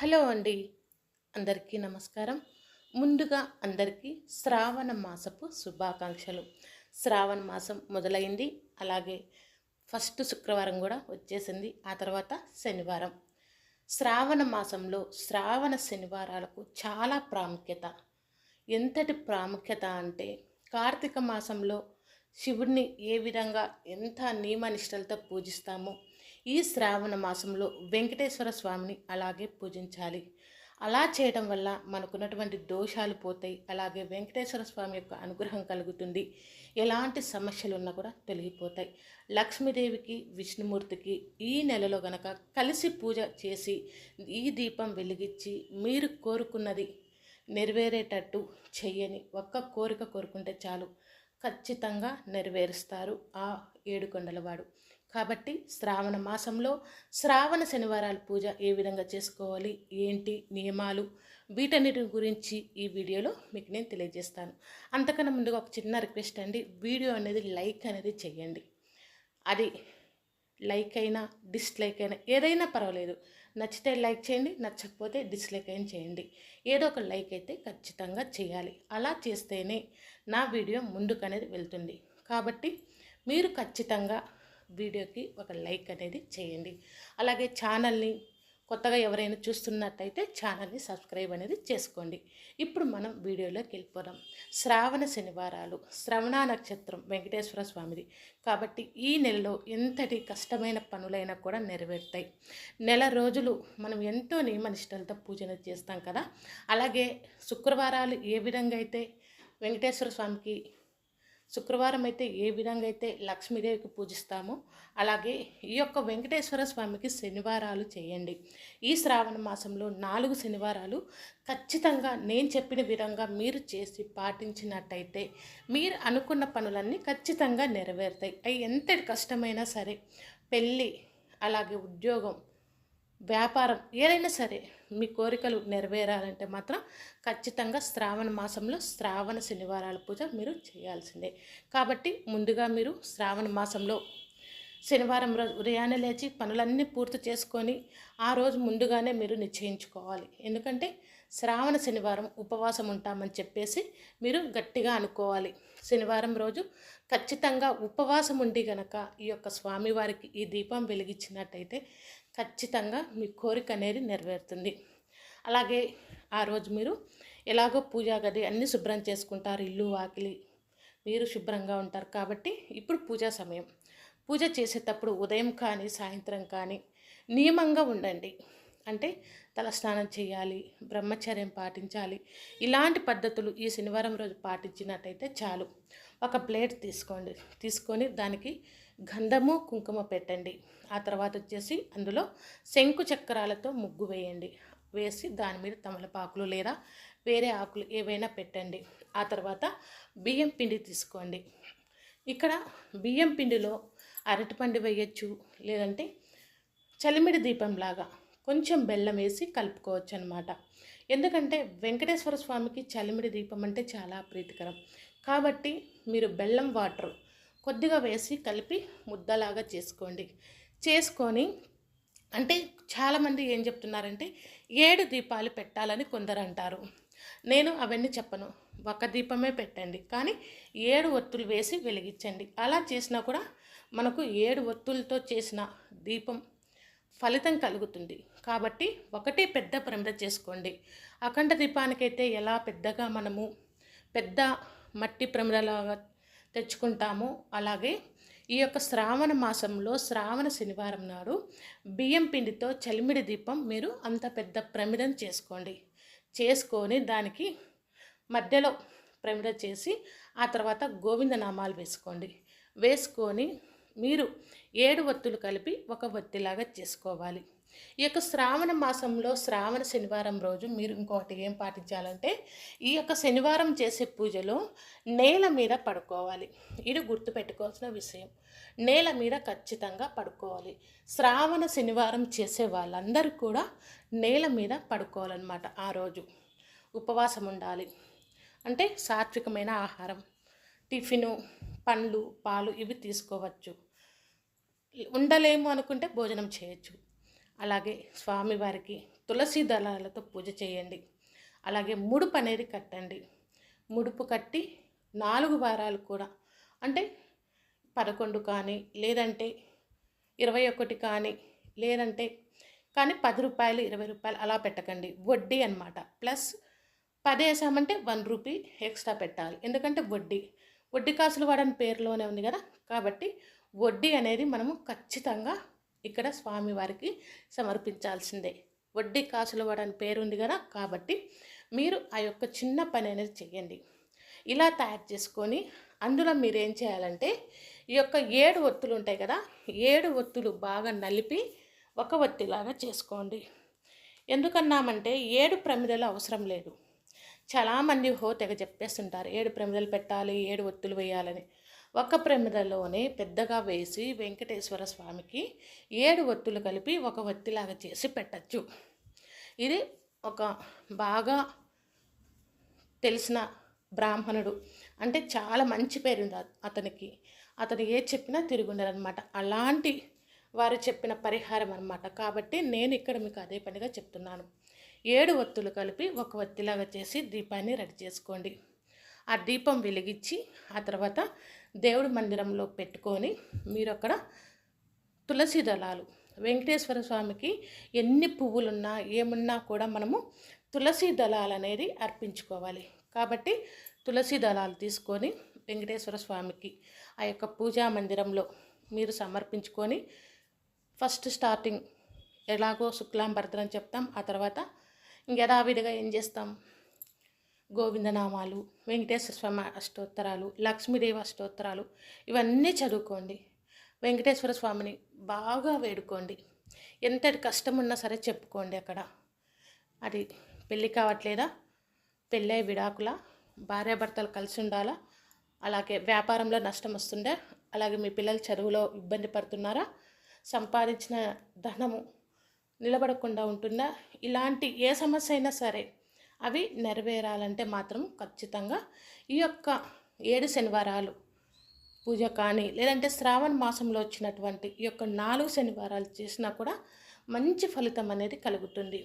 Hello అండి. అందరికీ నమస్కారం. ముందుగా అందరికీ శ్రావణ మాసపు శుభాకాంక్షలు. శ్రావణ మాసం మొదలైంది. అలాగే ఫస్ట్ శుక్రవారం కూడా వచ్చేసింది. ఆ తర్వాత శనివారం. శ్రావణ మాసంలో శ్రావణ శనివారాలకు చాలా ప్రాముఖ్యత. ఎంతటి ప్రాముఖ్యత అంటే కార్తీక మాసంలో శివుడిని ఏ విధంగా ఎంత నియమనిష్టలతో పూజిస్తామో ఈ శ్రావణ మాసంలో వెంకటేశ్వర స్వామిని అలాగే పూజించాలి. అలా చేయడం వల్ల మనకున్నటువంటి దోషాలు పోతాయి. అలాగే వెంకటేశ్వర స్వామి యొక్క అనుగ్రహం కలుగుతుంది. ఎలాంటి సమస్యలు ఉన్నా కూడా తొలగిపోతాయి. లక్ష్మీదేవికి విష్ణుమూర్తికి ఈ నెలలో గనక కలిసి పూజ చేసి ఈ దీపం వెలిగించి మీరు కోరుకున్నది నెరవేరేటట్టు చెయ్యని ఒక్క కోరిక కోరుకుంటే చాలు. ఖచ్చితంగా నెరవేరుస్తారు ఆ ఏడుకొండలవాడు. కాబట్టి శ్రావణ మాసంలో శ్రావణ శనివారాల పూజ ఏ విధంగా చేసుకోవాలి? ఏంటి నియమాలు? వీటన్నిటి గురించి ఈ వీడియోలో మీకు నేను తెలియజేస్తాను. అంతకన్నా ముందుగా ఒక చిన్న రిక్వెస్ట్ అండి. వీడియో అనేది లైక్ అనేది చేయండి. అది లైక్ అయినా డిస్లైక్ అయినా ఏదైనా పర్వాలేదు. నచ్చితే లైక్ చేయండి నచ్చకపోతే డిస్లైక్ అయినా చేయండి. ఏదో ఒక లైక్ అయితే ఖచ్చితంగా చేయాలి. అలా చేస్తేనే నా వీడియో ముందుకు అనేది వెళ్తుంది. కాబట్టి మీరు ఖచ్చితంగా వీడియోకి ఒక లైక్ అనేది చేయండి. అలాగే ఛానల్ని కొత్తగా ఎవరైనా చూస్తున్నట్టయితే ఛానల్ని సబ్స్క్రైబ్ అనేది చేసుకోండి. ఇప్పుడు మనం వీడియోలోకి వెళ్ళిపోదాం. శ్రావణ శనివారాలు శ్రవణ నక్షత్రం వెంకటేశ్వర స్వామిది. కాబట్టి ఈ నెలలో ఎంతటి కష్టమైన పనులైనా కూడా నెరవేరుతాయి. నెల రోజులు మనం ఎంతో నియమనిష్టలతో పూజన చేస్తాం కదా. అలాగే శుక్రవారాలు ఏ విధంగా అయితే వెంకటేశ్వర స్వామికి శుక్రవారం అయితే ఏ విధంగా అయితే లక్ష్మీదేవికి పూజిస్తామో అలాగే ఈ యొక్క వెంకటేశ్వర స్వామికి శనివారాలు చేయండి. ఈ శ్రావణ మాసంలో నాలుగు శనివారాలు. ఖచ్చితంగా నేను చెప్పిన విధంగా మీరు చేసి పాటించినట్టయితే మీరు అనుకున్న పనులన్నీ ఖచ్చితంగా నెరవేరుతాయి. అవి ఎంత కష్టమైనా సరే పెళ్ళి అలాగే ఉద్యోగం వ్యాపారం ఏదైనా సరే మీ కోరికలు నెరవేరాలంటే మాత్రం ఖచ్చితంగా శ్రావణ మాసంలో శ్రావణ శనివారాల పూజ మీరు చేయాల్సిందే. కాబట్టి ముందుగా మీరు శ్రావణ మాసంలో శనివారం రోజు ఉదయాన్నే లేచి పనులన్నీ పూర్తి చేసుకొని ఆ రోజు ముందుగానే మీరు నిశ్చయించుకోవాలి. ఎందుకంటే శ్రావణ శనివారం ఉపవాసం ఉంటామని చెప్పేసి మీరు గట్టిగా అనుకోవాలి. శనివారం రోజు ఖచ్చితంగా ఉపవాసం ఉండి గనక ఈ యొక్క స్వామివారికి ఈ దీపం వెలిగించినట్టయితే ఖచ్చితంగా మీ కోరిక అనేది నెరవేరుతుంది. అలాగే ఆ రోజు మీరు ఎలాగో పూజా గది అన్నీ శుభ్రం చేసుకుంటారు ఇల్లు వాకిలి మీరు శుభ్రంగా ఉంటారు కాబట్టి ఇప్పుడు పూజా సమయం. పూజ చేసేటప్పుడు ఉదయం కానీ సాయంత్రం కానీ నియమంగా ఉండండి. అంటే తలస్నానం చేయాలి బ్రహ్మచర్యం పాటించాలి. ఇలాంటి పద్ధతులు ఈ శనివారం రోజు పాటించినట్టయితే చాలు. ఒక ప్లేట్ తీసుకోండి. తీసుకొని దానికి గంధము కుంకుమ పెట్టండి. ఆ తర్వాత వచ్చేసి అందులో శంకు చక్రాలతో ముగ్గు వేయండి. వేసి దాని మీద తమలపాకులు లేదా వేరే ఆకులు ఏవైనా పెట్టండి. ఆ తర్వాత బియ్యం పిండి తీసుకోండి. ఇక్కడ బియ్యం పిండిలో అరటిపండు వేయచ్చు లేదంటే చలిమిడి దీపంలాగా కొంచెం బెల్లం వేసి కలుపుకోవచ్చు అనమాట ఎందుకంటే వెంకటేశ్వర స్వామికి చలిమిడి దీపం అంటే చాలా ప్రీతికరం. కాబట్టి మీరు బెల్లం వాటర్ కొద్దిగా వేసి కలిపి ముద్దలాగా చేసుకోండి. చేసుకొని అంటే చాలామంది ఏం చెప్తున్నారంటే ఏడు దీపాలు పెట్టాలని కొందరు అంటారు నేను అవన్నీ చెప్పను. ఒక దీపమే పెట్టండి. కానీ ఏడు ఒత్తులు వేసి వెలిగించండి. అలా చేసినా కూడా మనకు ఏడు ఒత్తులతో చేసిన దీపం ఫలితం కలుగుతుంది. కాబట్టి ఒకటే పెద్ద ప్రమిద చేసుకోండి. అఖండ దీపానికైతే ఎలా పెద్దగా మనము పెద్ద మట్టి ప్రమిదలాగా తెచ్చుకుంటాము. అలాగే ఈ యొక్క శ్రావణ మాసంలో శ్రావణ శనివారం నాడు బియ్యం పిండితో చలిమిడి దీపం మీరు అంత పెద్ద ప్రమిదం చేసుకోండి. చేసుకొని దానికి మధ్యలో ప్రమిద చేసి ఆ తర్వాత గోవింద నామాలు వేసుకోండి. వేసుకొని మీరు ఏడు ఒత్తులు కలిపి ఒక ఒత్తిలాగా చేసుకోవాలి. ఈ యొక్క శ్రావణ మాసంలో శ్రావణ శనివారం రోజు మీరు ఇంకొకటి ఏం పాటించాలంటే ఈ యొక్క శనివారం చేసే పూజలో నేల మీద పడుకోవాలి. ఇది గుర్తుపెట్టుకోవాల్సిన విషయం. నేల మీద ఖచ్చితంగా పడుకోవాలి. శ్రావణ శనివారం చేసే వాళ్ళందరూ కూడా నేల మీద పడుకోవాలన్నమాట ఆ రోజు. ఉపవాసం ఉండాలి. అంటే సాత్వికమైన ఆహారం టిఫిను పండ్లు పాలు ఇవి తీసుకోవచ్చు. ఉండలేము అనుకుంటే భోజనం చేయొచ్చు. అలాగే స్వామివారికి తులసి దళాలతో పూజ చేయండి. అలాగే ముడుపు అనేది కట్టండి. ముడుపు కట్టి నాలుగు వారాలు కూడా అంటే పదకొండు కానీ లేదంటే ఇరవై ఒకటి కానీ లేదంటే కానీ పది రూపాయలు ఇరవై రూపాయలు అలా పెట్టకండి. వడ్డీ అనమాట ప్లస్ పది వేసామంటే వన్ రూపీ ఎక్స్ట్రా పెట్టాలి. ఎందుకంటే వడ్డీ వడ్డీ కాసులు వాడని పేరులోనే ఉంది కదా. కాబట్టి వడ్డీ అనేది మనము ఖచ్చితంగా ఇక్కడ స్వామివారికి సమర్పించాల్సిందే. వడ్డీ కాసులు వాడని పేరుంది కదా కాబట్టి మీరు ఆ యొక్క చిన్న పని అనేది చేయండి ఇలా తయారు చేసుకొని అందులో మీరు ఏం చేయాలంటే ఈ యొక్క ఏడు ఒత్తులు ఉంటాయి కదా ఏడు ఒత్తులు బాగా నలిపి ఒక ఒత్తిలాగా చేసుకోండి. ఎందుకన్నామంటే ఏడు ప్రమిదలు అవసరం లేదు. చాలామంది హో తెగ చెప్పేస్తుంటారు ఏడు ప్రమిదలు పెట్టాలి ఏడు ఒత్తులు వేయాలని. ఒక ప్రమిదలోనే పెద్దగా వేసి వెంకటేశ్వర స్వామికి ఏడు ఒత్తులు కలిపి ఒక ఒత్తిలాగా చేసి పెట్టచ్చు. ఇది ఒక బాగా తెలిసిన బ్రాహ్మణుడు. అంటే చాలా మంచి పేరు ఉంది అతనికి. అతను ఏ చెప్పినా తిరుగుండరనమాట. అలాంటి వారు చెప్పిన పరిహారం అనమాట కాబట్టి నేను ఇక్కడ మీకు అదే పనిగా చెప్తున్నాను. ఏడు ఒత్తులు కలిపి ఒక ఒత్తిలాగా చేసి దీపాన్ని రెడీ చేసుకోండి. ఆ దీపం వెలిగించి ఆ తర్వాత దేవుడి మందిరంలో పెట్టుకొని మీరు అక్కడ తులసి దళాలు. వెంకటేశ్వర స్వామికి ఎన్ని పువ్వులున్నా ఏమున్నా కూడా మనము తులసి దళాలు అనేది అర్పించుకోవాలి. కాబట్టి తులసి దళాలు తీసుకొని వెంకటేశ్వర స్వామికి ఆ యొక్క పూజా మందిరంలో మీరు సమర్పించుకొని ఫస్ట్ స్టార్టింగ్ ఎలాగో శుక్లాంబరతనం చెప్తాం ఆ తర్వాత యథావిధిగా ఏం చేస్తాం? గోవిందనామాలు వెంకటేశ్వర స్వామి అష్టోత్తరాలు లక్ష్మీదేవి అష్టోత్తరాలు ఇవన్నీ చదువుకోండి. వెంకటేశ్వర స్వామిని బాగా వేడుకోండి. ఎంతటి కష్టం ఉన్నా సరే చెప్పుకోండి అక్కడ. అది పెళ్ళి కావట్లేదా? పెళ్ళై విడాకుల? భార్యాభర్తలు కలిసి ఉండాలా? అలాగే వ్యాపారంలో నష్టం వస్తుండే అలాగే మీ పిల్లలు చదువులో ఇబ్బంది పడుతున్నారా? సంపాదించిన ధనము నిలబడకుండా ఉంటుందా? ఇలాంటి ఏ సమస్య అయినా సరే అవి నెరవేరాలంటే మాత్రం ఖచ్చితంగా ఈ యొక్క ఏడు శనివారాలు పూజ కానీ లేదంటే శ్రావణ మాసంలో వచ్చినటువంటి ఈ యొక్క నాలుగు శనివారాలు చేసినా కూడా మంచి ఫలితం అనేది కలుగుతుంది.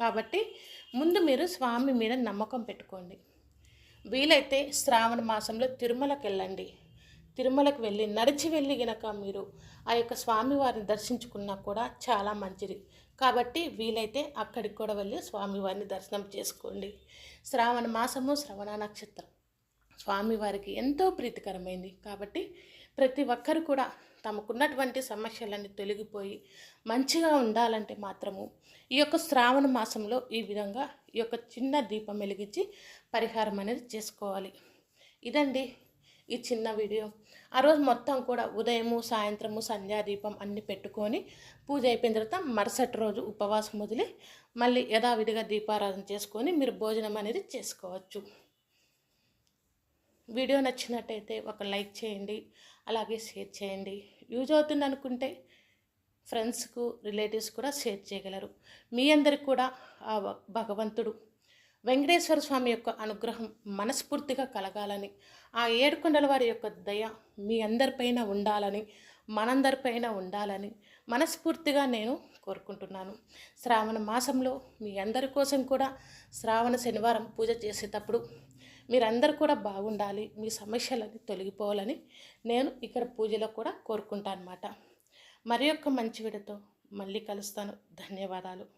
కాబట్టి ముందు మీరు స్వామి మీద నమ్మకం పెట్టుకోండి. వీలైతే శ్రావణ మాసంలో తిరుమలకి వెళ్ళండి తిరుమలకు వెళ్ళి నడిచి వెళ్ళి గనక మీరు ఆ యొక్క స్వామివారిని దర్శించుకున్నా కూడా చాలా మంచిది. కాబట్టి వీలైతే అక్కడికి కూడా వెళ్ళి స్వామివారిని దర్శనం చేసుకోండి. శ్రావణ మాసము శ్రవణ నక్షత్రం. స్వామివారికి ఎంతో ప్రీతికరమైంది. కాబట్టి ప్రతి ఒక్కరు కూడా తమకున్నటువంటి సమస్యలన్నీ తొలగిపోయి మంచిగా ఉండాలంటే మాత్రము ఈ యొక్క శ్రావణ మాసంలో ఈ విధంగా ఈ యొక్క చిన్న దీపం వెలిగించి పరిహారం అనేది చేసుకోవాలి. ఇదండి ఈ చిన్న వీడియో. ఆ రోజు మొత్తం కూడా ఉదయము సాయంత్రము సంధ్యాదీపం అన్నీ పెట్టుకొని పూజ అయిపోయిన తర్వాత మరుసటి రోజు ఉపవాసం వదిలి మళ్ళీ యథావిధిగా దీపారాధన చేసుకొని మీరు భోజనం అనేది చేసుకోవచ్చు. వీడియో నచ్చినట్టయితే ఒక లైక్ చేయండి అలాగే షేర్ చేయండి. యూజ్ అవుతుంది అనుకుంటే ఫ్రెండ్స్కు రిలేటివ్స్ కూడా షేర్ చేయగలరు. మీ అందరికి కూడా ఆ భగవంతుడు వెంకటేశ్వర స్వామి యొక్క అనుగ్రహం మనస్ఫూర్తిగా కలగాలని ఆ ఏడుకొండల వారి యొక్క దయ మీ అందరిపైన ఉండాలని మనందరిపైన ఉండాలని మనస్ఫూర్తిగా నేను కోరుకుంటున్నాను. శ్రావణ మాసంలో మీ అందరి కోసం కూడా శ్రావణ శనివారం పూజ చేసేటప్పుడు మీరందరూ కూడా బాగుండాలి మీ సమస్యలన్నీ తొలగిపోవాలని నేను ఇక్కడ పూజలో కూడా కోరుకుంటాను అన్నమాట మరి యొక్క మంచి విడతో మళ్ళీ కలుస్తాను. ధన్యవాదాలు.